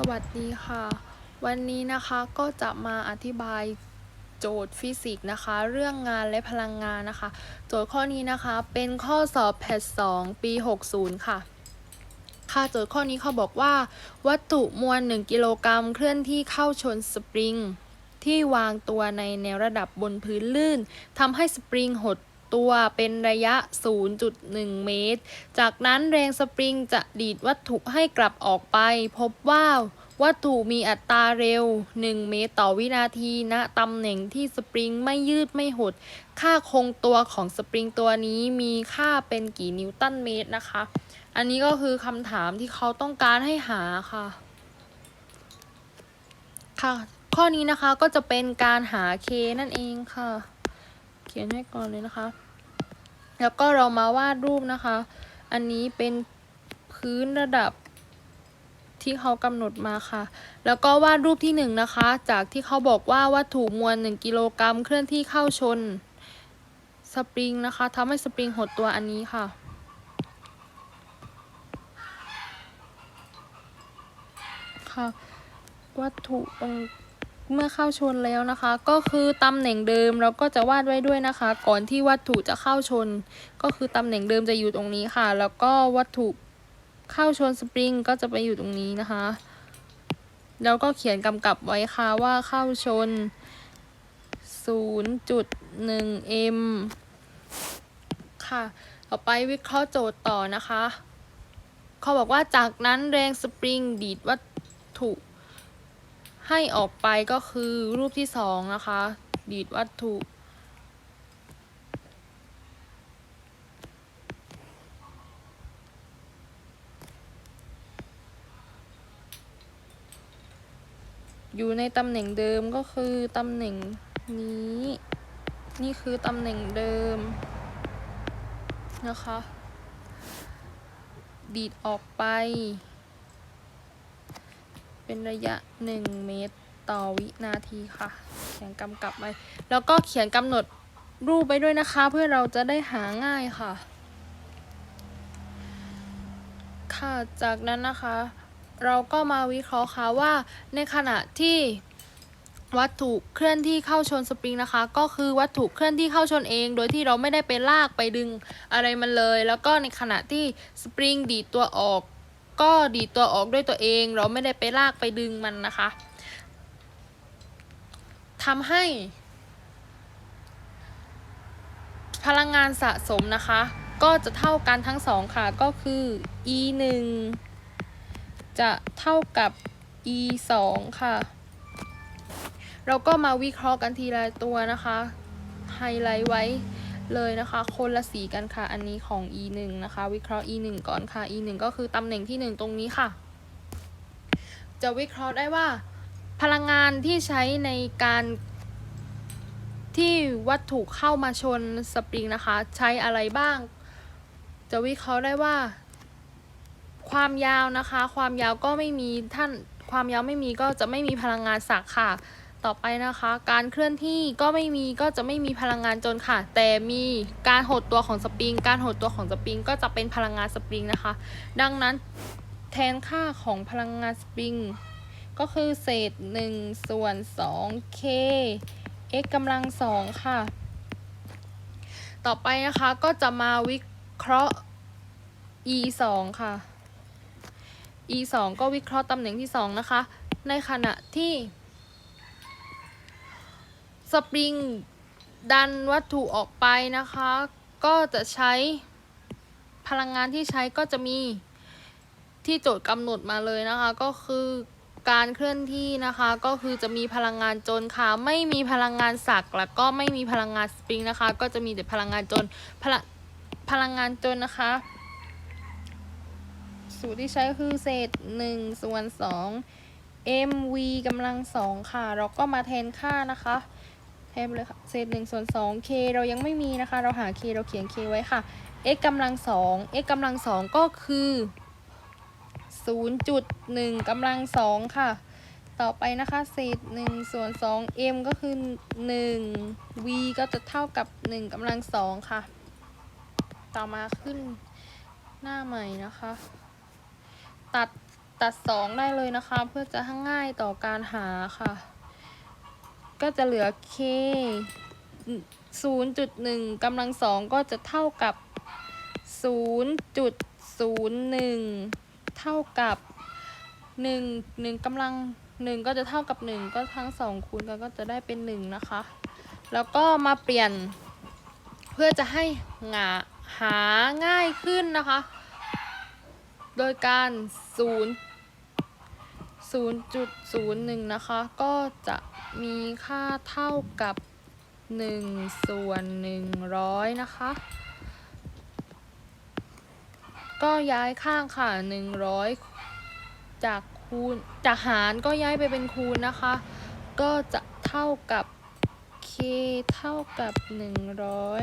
สวัสดีค่ะ วันนี้นะคะก็จะมาอธิบายโจทย์ฟิสิกส์นะคะ เรื่องงานและพลังงานนะคะ โจทย์ข้อนี้นะคะเป็นข้อสอบแพท2ปี 60 ค่ะ ค่ะโจทย์ข้อนี้เขาบอกว่า วัตถุมวล 1 กิโลกรัมเคลื่อนที่เข้าชนสปริง ที่วางตัวในแนวระดับบนพื้นลื่นทำให้สปริงหด ตัวเป็นระยะ 0.1 เมตร จากนั้นแรงสปริงจะดีดวัตถุให้กลับออกไป พบว่าวัตถุมีอัตราเร็ว 1 เมตรต่อวินาทีณตำแหน่งที่สปริงไม่ยืดไม่หด ค่าคงตัวของสปริงตัวนี้มีค่าเป็นกี่นิวตันเมตรนะคะ อันนี้ก็คือคำถามที่เขาต้องการให้หาค่ะ ค่ะ ข้อนี้นะคะก็จะเป็นการหา k นั่นเองค่ะ ขียนให้ก่อนเลยนะคะ แล้วก็เรามาวาดรูปนะคะ อันนี้เป็นพื้นระดับที่เขากำหนดมาค่ะ แล้วก็วาดรูปที่หนึ่งนะคะ จากที่เขาบอกว่าวัตถุมวล1กิโลกรัมเคลื่อนที่เข้าชนสปริงนะคะทำให้สปริงหดตัวอันนี้ค่ะ ค่ะ วัตถุตรง เมื่อเข้าชนแล้วนะคะ ก็คือตำแหน่งเดิมเราก็จะวาดไว้ด้วยนะคะ ก่อนที่วัตถุจะเข้าชน ก็คือตำแหน่งเดิมจะอยู่ตรงนี้ค่ะ แล้วก็วัตถุเข้าชนสปริงก็จะไปอยู่ตรงนี้นะคะ แล้วก็เขียนกำกับไว้ค่ะว่าเข้าชน 0.1 m ค่ะ ต่อไปวิเคราะห์โจทย์ต่อนะคะ เขาบอกว่าจากนั้นแรงสปริงดีดวัตถุ ให้ออกไปก็คือรูปที่สองนะคะ ดีดวัตถุ อยู่ในตำแหน่งเดิมก็คือตำแหน่งนี้ นี่คือตำแหน่งเดิมนะคะ ดีดออกไป เป็นระยะ 1 เมตรต่อวินาทีค่ะ เขียนกำกับไว้ แล้วก็เขียนกำหนดรูปไปด้วยนะคะ เพื่อเราจะได้หาง่ายค่ะ ค่ะ จากนั้นนะคะ เราก็มาวิเคราะห์ค่ะว่าในขณะที่วัตถุเคลื่อนที่เข้าชนสปริงนะคะ ก็คือวัตถุเคลื่อนที่เข้าชนเอง โดยที่เราไม่ได้ไปลากไปดึงอะไรมันเลย แล้วก็ในขณะที่สปริงดีดตัวออก ก็ดีตัวออกด้วยตัวเอง เราไม่ได้ไปลากไปดึงมันนะคะทำให้ พลังงานสะสมนะคะ ก็จะเท่ากันทั้งสองค่ะ ก็คือ e 1จะเท่ากับ e 2ค่ะ เราก็มาวิเคราะห์กันทีละตัวนะคะ ไฮไลท์ไว้ เลยนะคะ คนละสีกันค่ะ อันนี้ของ e 1 นะคะ วิเคราะห์ e 1 ก่อนค่ะ e 1 ก็คือตำแหน่งที่ 1 ตรงนี้ค่ะ จะวิเคราะห์ได้ว่า พลังงานที่ใช้ในการที่วัตถุเข้ามาชนสปริงนะคะ ใช้อะไรบ้าง จะวิเคราะห์ได้ว่า ความยาวนะคะ ความยาวก็ไม่มีท่านความยาวไม่มีก็จะไม่มีพลังงานสักค่ะ ต่อไปนะคะ การเคลื่อนที่ก็ไม่มีก็จะไม่มีพลังงานจนค่ะ แต่มีการหดตัวของสปริง การหดตัวของสปริงก็จะเป็นพลังงานสปริงนะคะ ดังนั้นแทนค่าของพลังงานสปริง ก็คือเศษ 1 ส่วน 2 k x กำลังสองค่ะ ต่อไปนะคะก็จะมาวิเคราะห์ e 2ค่ะ e 2ก็วิเคราะห์ตำแหน่งที่ 2 นะคะ ในขณะที่ สปริงดันวัตถุออกไปนะคะ ก็จะใช้พลังงานที่ใช้ก็จะมีที่โจทย์กำหนดมาเลยนะคะ ก็คือการเคลื่อนที่นะคะ ก็คือจะมีพลังงานจนค่ะ ไม่มีพลังงานสักแล้วก็ไม่มีพลังงานสปริงนะคะ ก็จะมีแต่พลังงานจนพลพลังงานจนนะคะ สูตรที่ใช้คือเศษ1ส่วน2 mv กำลังสองค่ะ เราก็มาแทนค่านะคะ แทนเลยค่ะ เศษ1ส่วน2 k เรายังไม่มีนะคะ เราหา k เราเขียน k ไว้ค่ะ x กำลังสอง x กำลังสองก็คือ0.1กำลังสองค่ะ ต่อไปนะคะ เศษ1ส่วน2 m ก็คือ 1 v ก็จะเท่ากับ 1กำลังสองค่ะ ต่อมาขึ้นหน้าใหม่นะคะ ตัดตัด 2 ได้เลยนะคะ เพื่อจะง่ายต่อการหาค่ะ ก็จะเหลือ k 0.1กำลังสองก็จะเท่ากับ 0.01 เท่ากับ 1 1กำลัง 1 ก็จะเท่ากับ 1 ก็ทั้งสองคูณกันก็จะได้เป็น 1 นะคะ แล้วก็มาเปลี่ยนเพื่อจะให้หาหาง่ายขึ้นนะคะ โดยการ 0 0.01 นะคะ ก็จะมีค่าเท่ากับ 1 ส่วน 100 นะคะ ก็ย้ายข้างค่ะ 100 จากคูณจากหารก็ย้ายไปเป็นคูณนะคะ ก็จะเท่ากับ k เท่ากับ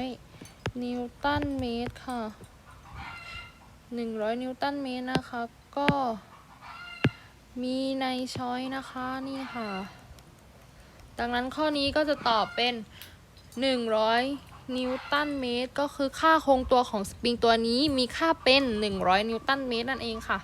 100 นิวตันเมตรค่ะ 100 นิวตันเมตรนะคะ ก็ มีในช้อยนะคะนี่ค่ะ ดังนั้นข้อนี้ก็จะตอบเป็น 100 นิวตันเมตร ก็คือค่าคงตัวของสปริงตัวนี้มีค่าเป็น 100 นิวตันเมตรนั่นเองค่ะ